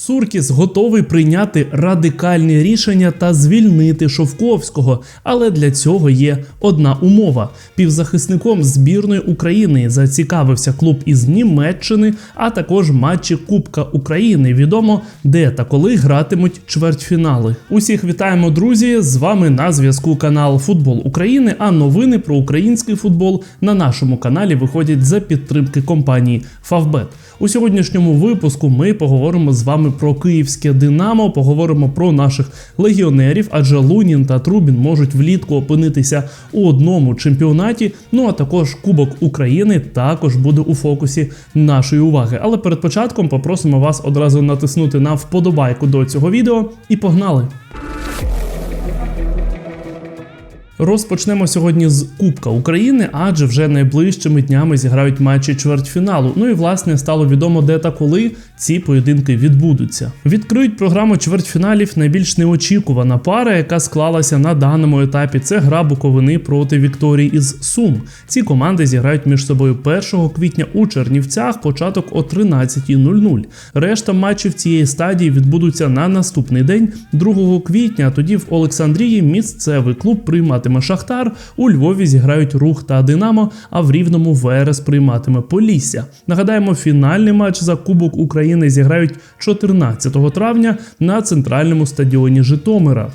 Суркіс готовий прийняти радикальні рішення та звільнити Шовковського, але для цього є одна умова: півзахисником збірної України зацікавився клуб із Німеччини, а також матчі Кубка України. Відомо де та коли гратимуть чвертьфінали. Усіх вітаємо, друзі! З вами на зв'язку канал Футбол України. А новини про український футбол на нашому каналі виходять за підтримки компанії Favbet. У сьогоднішньому випуску ми поговоримо з вами про київське Динамо, поговоримо про наших легіонерів, адже Лунін та Трубін можуть влітку опинитися у одному чемпіонаті. Ну а також Кубок України також буде у фокусі нашої уваги. Але перед початком попросимо вас одразу натиснути на вподобайку до цього відео і погнали! Розпочнемо сьогодні з Кубка України, адже вже найближчими днями зіграють матчі чвертьфіналу. Ну і власне стало відомо, де та коли ці поєдинки відбудуться. Відкриють програму чвертьфіналів найбільш неочікувана пара, яка склалася на даному етапі. Це гра Буковини проти Вікторії із Сум. Ці команди зіграють між собою 1 квітня у Чернівцях, початок о 13.00. Решта матчів цієї стадії відбудуться на наступний день, 2 квітня. Тоді в Олександрії місцевий клуб прийматиме Шахтар, у Львові зіграють рух та Динамо, а в Рівному Верес прийматиме Полісся. Нагадаємо, фінальний матч за Кубок України зіграють 14 травня на центральному стадіоні Житомира.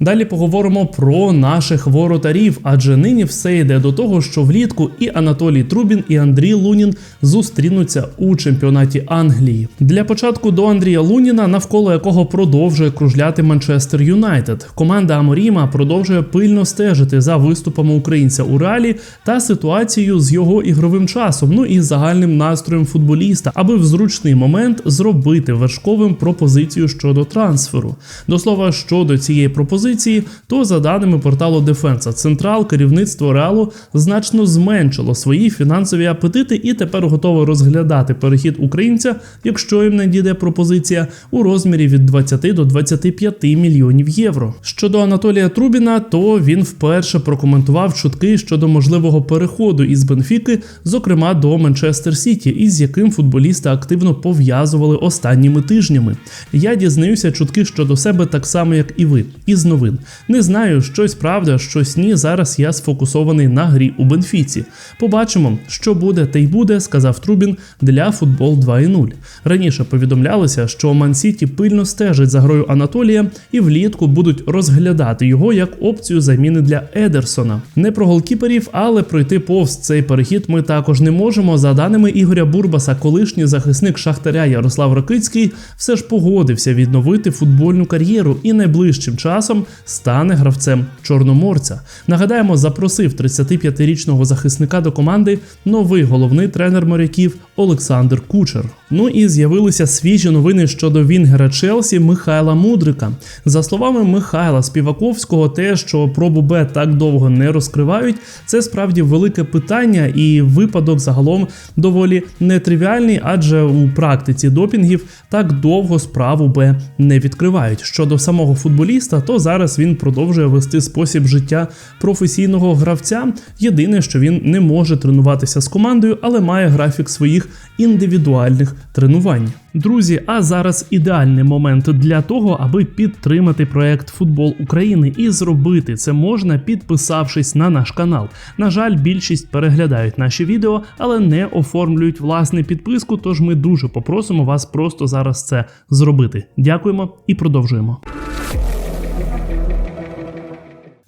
Далі поговоримо про наших воротарів, адже нині все йде до того, що влітку і Анатолій Трубін, і Андрій Лунін зустрінуться у чемпіонаті Англії. Для початку до Андрія Луніна, навколо якого продовжує кружляти Манчестер Юнайтед. Команда Аморіма продовжує пильно стежити за виступами українця у Реалі та ситуацією з його ігровим часом, ну і загальним настроєм футболіста, аби в зручний момент зробити вершковим пропозицію щодо трансферу. До слова, щодо цієї пропозиції позиції, то за даними порталу Дефенса Централ, керівництво Реалу значно зменшило свої фінансові апетити і тепер готове розглядати перехід українця, якщо їм надійде пропозиція у розмірі від 20 до 25 мільйонів євро. Щодо Анатолія Трубіна, то він вперше прокоментував чутки щодо можливого переходу із Бенфіки, зокрема до Манчестер Сіті, із яким футболіста активно пов'язували останніми тижнями. Я дізнаюся чутки щодо себе так само, як і ви. Із новин. Не знаю, щось правда, щось ні. Зараз я сфокусований на грі у Бенфіці. Побачимо, що буде, та й буде, сказав Трубін для футбол 2.0. Раніше повідомлялося, що Ман-Сіті пильно стежить за грою Анатолія і влітку будуть розглядати його як опцію заміни для Едерсона. Не про голкіперів, але пройти повз цей перехід ми також не можемо. За даними Ігоря Бурбаса, колишній захисник Шахтаря Ярослав Ракицький все ж погодився відновити футбольну кар'єру і найближчим часом стане гравцем чорноморця. Нагадаємо, запросив 35-річного захисника до команди новий головний тренер моряків Олександр Кучер. Ну і з'явилися свіжі новини щодо Вінгера Челсі Михайла Мудрика. За словами Михайла Співаковського, те, що пробу Б так довго не розкривають, це справді велике питання, і випадок загалом доволі нетривіальний, адже у практиці допінгів так довго справу Б не відкривають. Щодо самого футболіста, то зараз він продовжує вести спосіб життя професійного гравця. Єдине, що він не може тренуватися з командою, але має графік своїх індивідуальних тренувань. Друзі, а зараз ідеальний момент для того, аби підтримати проект Футбол України і зробити це можна, підписавшись на наш канал. На жаль, більшість переглядають наші відео, але не оформлюють власне підписку. Тож ми дуже попросимо вас просто зараз це зробити. Дякуємо і продовжуємо.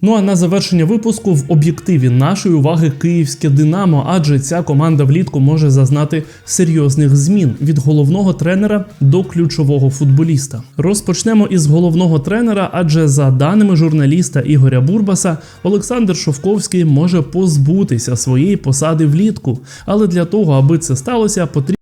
Ну а на завершення випуску в об'єктиві нашої уваги київське Динамо, адже ця команда влітку може зазнати серйозних змін від головного тренера до ключового футболіста. Розпочнемо із головного тренера, адже за даними журналіста Ігоря Бурбаса, Олександр Шовковський може позбутися своєї посади влітку. Але для того, аби це сталося, потрібно.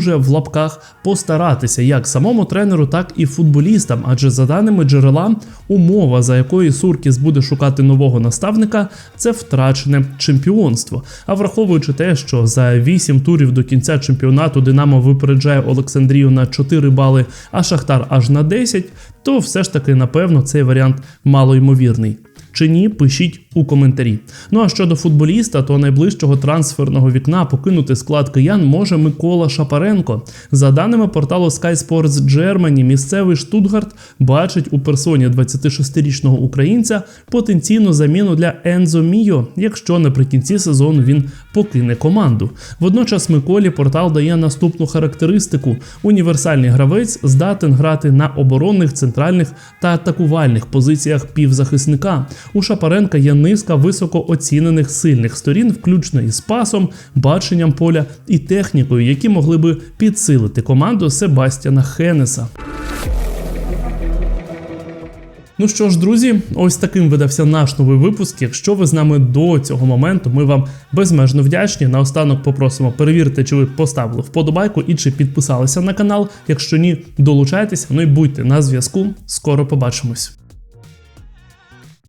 Дуже в лапках постаратися як самому тренеру, так і футболістам, адже за даними джерела, умова, за якою Суркіс буде шукати нового наставника, це втрачене чемпіонство. А враховуючи те, що за 8 турів до кінця чемпіонату Динамо випереджає Олександрію на 4 бали, а Шахтар аж на 10, то все ж таки, напевно, цей варіант малоймовірний. Чи ні, пишіть у коментарі. Ну а щодо футболіста, то найближчого трансферного вікна покинути склад киян може Микола Шапаренко. За даними порталу Sky Sports Germany, місцевий Штутгарт бачить у персоні 26-річного українця потенційну заміну для Ензо Міо, якщо наприкінці сезону він покине команду. Водночас Миколі портал дає наступну характеристику: універсальний гравець здатен грати на оборонних, центральних та атакувальних позиціях півзахисника. У Шапаренка є низка високо оцінених сильних сторін, включно із пасом, баченням поля і технікою, які могли би підсилити команду Себастьяна Хенеса. Ну що ж, друзі, ось таким видався наш новий випуск. Якщо ви з нами до цього моменту, ми вам безмежно вдячні. Наостанок попросимо перевірити, чи ви поставили вподобайку і чи підписалися на канал. Якщо ні, долучайтеся, ну і будьте на зв'язку. Скоро побачимось.